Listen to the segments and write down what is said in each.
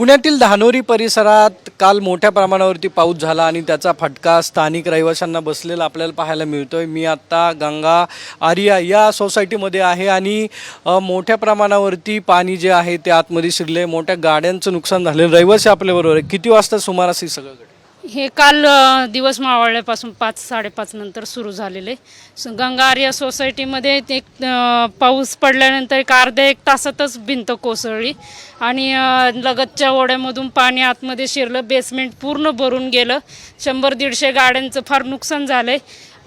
पुण्यातील धानोरी परिसरात काल मोठ्या प्रमाणावरती पाऊस झाला आणि त्याचा फटका स्थानिक रहिवाशांना बसलेला आपल्याला पाहायला मिळतोय. मी आत्ता गंगा आर्या या सोसायटीमध्ये आहे आणि मोठ्या प्रमाणावरती पाणी जे आहे ते आतमध्ये शिरले मोठ्या गाड्यांचं नुकसान झालेलं. रहिवासी आपल्याबरोबर आहे किती वाजता सुमारास हे सगळं हे काल दिवस मावळल्यापासून पाच साडेपाच नंतर सुरू झालेले. गंगा आर्या सोसायटीमध्ये एक पाऊस पडल्यानंतर एक अर्ध्या एक तासातच भिंत कोसळली आणि लगतच्या ओढ्यामधून पाणी आतमध्ये शिरलं बेसमेंट पूर्ण भरून गेलं. शंभर दीडशे गाड्यांचं फार नुकसान झालं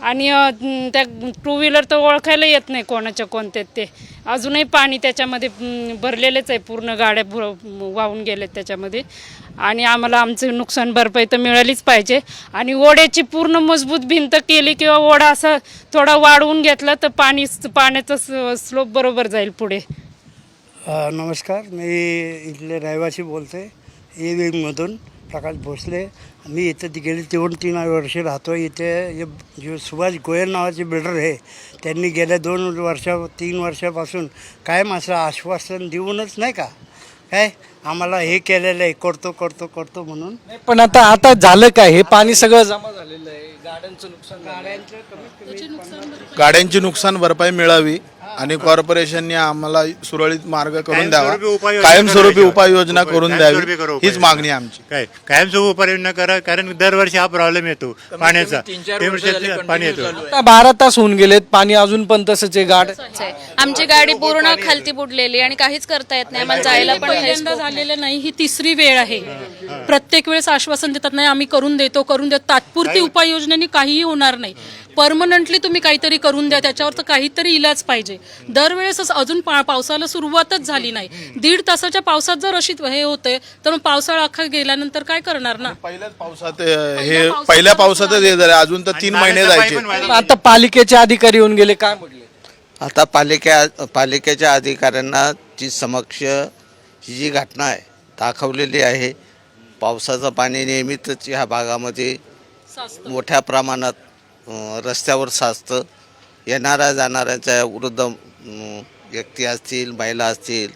आणि त्या टू व्हीलर तर ओळखायला येत नाही कोणाच्या कोणत्यात ते. अजूनही पाणी त्याच्यामध्ये भरलेलेच आहे. पूर्ण गाड्या भर वाहून गेलेत त्याच्यामध्ये. आणि आम्हाला आमचं नुकसान भरपाई तर मिळालीच पाहिजे. आणि ओढ्याची पूर्ण मजबूत भिंत केली किंवा ओढा असा थोडा वाढवून घेतला तर पाणी पाण्याचा स्लोप बरोबर जाईल पुढे. नमस्कार. मी इथले रहिवासी बोलते ए विंगमधून प्रकाश भोसले. मी इथं ती गेली दोन तीन वर्षे राहतो इथे जे जे सुभाष गोयल नावाचे बिल्डर आहे त्यांनी गेल्या दोन वर्षा तीन वर्षापासून कायम असं आश्वासन देऊनच नाही का? काय? आम्हाला हे केलेलं आहे करतो करतो करतो म्हणून. पण आता आता झालं काय? हे पाणी सगळं जमा झालेलं आहे. गाड्यांचं नुकसान गाड्यांचं गाड्यांची नुकसान भरपाई मिळावी. आणि कॉर्पोरेशनने आम्हाला सुरळीत मार्ग करून द्यावा. कायमस्वरूपी उपाययोजना कायमस्वरूपी करायची. उपाययोजना करून कायमस्वरूपी द्यावी. करू हीच उपाययोजना. मागणी आहे आमची. काय? कायमस्वरूपी उपाययोजना करा कारण दरवर्षी हा प्रॉब्लेम येतो. पाण्याचा. तीन वर्षात पाणी येतो. आता बारा तास होऊन गेलेत पाणी अजून पण तसंच आहे गाड आहे. आमची गाडी पूर्ण खालती बुडलेली आणि काहीच करता येत नाही. आम्हाला जायला पण पहिल्यांदा. झालेलं नाही. ही तिसरी वेळ आहे. प्रत्येक वेळेस आश्वासन देतात नाही आम्ही करून देतो करून देतो. तात्पुरती उपाययोजनेने काहीही होणार नाही. परमनंटली तुम्ही काहीतरी करून द्या त्याच्यावर तर काहीतरी इलाज पाहिजे. दरवेळेस अजून पा- पावसाला सुरुवातच झाली नाही. दीड तासाच्या पावसात जर अशी हे होते तर मग पावसाळा अख्खा गेल्यानंतर काय करणार ना? पहिल्याच पावसात हे पहिल्या पावसातच हे झालं. अजून तर तीन महिने जायचे. आता पालिकेचे अधिकारी येऊन गेले काय म्हटले आता पालिका पालिकेच्या अधिकाऱ्यांना जी समक्ष ही जी घटना आहे दाखवलेली आहे पावसाचं पाणी नेहमीच ह्या भागामध्ये मोठ्या प्रमाणात रस्त्यावर साचतं. येणाऱ्या जाणाऱ्यांच्या वृद्ध व्यक्ती असतील महिला असतील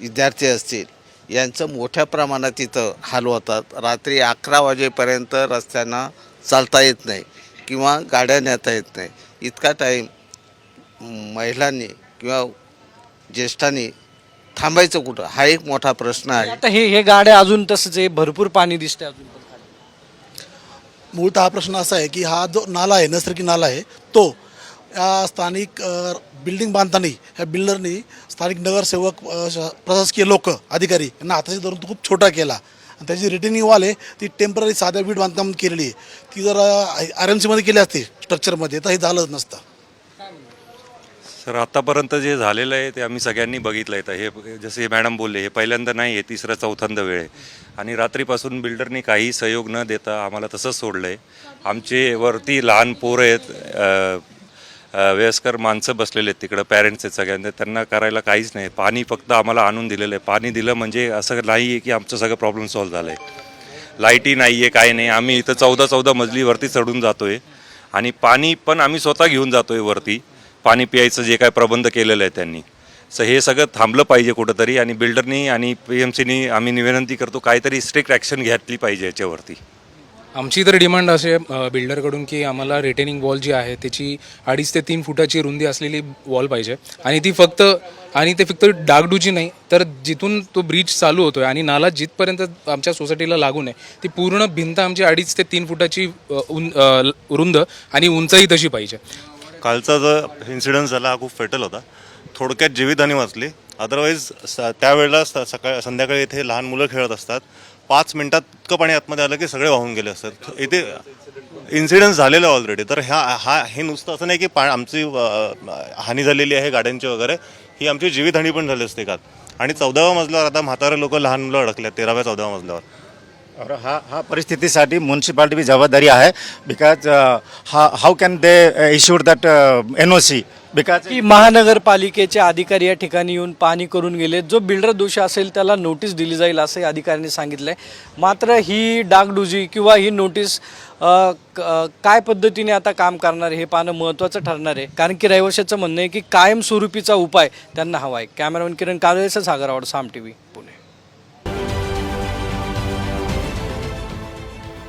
विद्यार्थी असतील यांचं मोठ्या प्रमाणात इथं हाल होतात. रात्री अकरा वाजेपर्यंत रस्त्यांना चालता येत नाही किंवा गाड्या नेता येत नाही. इतका टाईम महिलांनी किंवा ज्येष्ठांनी थांबायचं कुठं? हा एक मोठा प्रश्न आहे. आता हे हे गाड्या अजून तसंच आहे. भरपूर पाणी दिसतं अजून. मूळतः हा प्रश्न असा आहे की हा जो नाला आहे नैसर्गिक नाला आहे तो या स्थानिक बिल्डिंग बांधताना ह्या बिल्डरनी स्थानिक नगरसेवक श- प्रशासकीय लोक अधिकारी यांना हाताशी धरून तो खूप छोटा केला. आणि त्याची रिटर्निंग वॉल आहे ती टेंपररी साध्या वीट बांधकाम केलेली आहे. ती जर आर एम सीमध्ये केली असती स्ट्रक्चरमध्ये तर हे झालंच नसतं. सर आतापर्यंत जे झालेलं आहे ते आम्ही सगळ्यांनी बघितलं आहे. तर हे जसे हे मॅडम बोलले हे पहिल्यांदा नाही आहे तिसरा चौथ्यांदा वेळ आहे. आणि रात्रीपासून बिल्डरनी काही सहयोग न देता आम्हाला तसंच सोडलं आहे आमचे वरती लहान पोरं आहेत वयस्कर माणसं बसलेले आहेत तिकडं पॅरेंट्स आहेत सगळ्यांना त्यांना करायला काहीच नाही. पाणी फक्त आम्हाला आणून दिलेलं आहे. पाणी दिलं म्हणजे असं नाही आहे की आमचं सगळं प्रॉब्लेम सॉल्व्ह झालं आहे लाईटी नाही आहे काय नाही. आम्ही इथं चौदा चौदा मजलीवरती चढून जातो आहे आणि पाणी पण आम्ही स्वतः घेऊन जातो आहे वरती. पाणी प्यायचं जे काय प्रबंध केलेलं आहे त्यांनी. सर हे सगळं थांबलं पाहिजे कुठंतरी आणि बिल्डरनी आणि पी एम सीनी आम्ही विनंती करतो काहीतरी स्ट्रिक्ट ॲक्शन घेतली पाहिजे याच्यावरती. आमची तर डिमांड असे बिल्डरकडून की आम्हाला रिटेनिंग वॉल जी आहे त्याची अडीच ते तीन फुटाची रुंदी असलेली वॉल पाहिजे. आणि ती फक्त आणि ते फक्त डागडूची नाही तर जिथून तो ब्रिज चालू होतोय आणि नाला जिथपर्यंत आमच्या सोसायटीला लागून आहे ती पूर्ण भिंत आमची अडीच ते तीन फुटाची उं रुंद आणि उंचही तशी पाहिजे. कालचा जो इन्सिडन्स झाला हा खूप फेटल होता. थोडक्यात जीवितहानी वाचली. अदरवाईज स त्यावेळेला स सकाळ संध्याकाळी इथे लहान मुलं खेळत असतात. पाच मिनटात इतकं पाणी आतमध्ये आलं की सगळे वाहून गेले असतात. इथे इन्सिडन्स झालेला ऑलरेडी तर ह्या हा हे नुसतं असं नाही की पा आमची हानी झालेली आहे गाड्यांची वगैरे. ही आमची जीवितहानी पण झाली असते काल. आणि चौदाव्या मजल्यावर आता म्हातारे लोक लहान मुलं अडकले तेराव्या चौदाव्या मजल्यावर. और हा हा परिस्थितीसाठी म्युन्सिपाल्टी बी जबाबदारी आहे. बिकॉज हा how can they issued that N O C because की महानगरपालिकेचे अधिकारी या ठिकाणी येऊन पाणी करून गेले. जो बिल्डर दोषी असेल त्याला नोटीस दिली जाईल असंही अधिकाऱ्यांनी सांगितलंय. मात्र ही डागडुजी किंवा ही नोटीस अ, क- अ, काय पद्धतीने आता काम करणार आहे हे पाहणं महत्त्वाचं ठरणार आहे. कारण की रहिवाशाचं म्हणणं आहे की कायमस्वरूपीचा उपाय त्यांना हवा आहे कॅमेरामॅन किरण काजळेचा सागर साम टी व्ही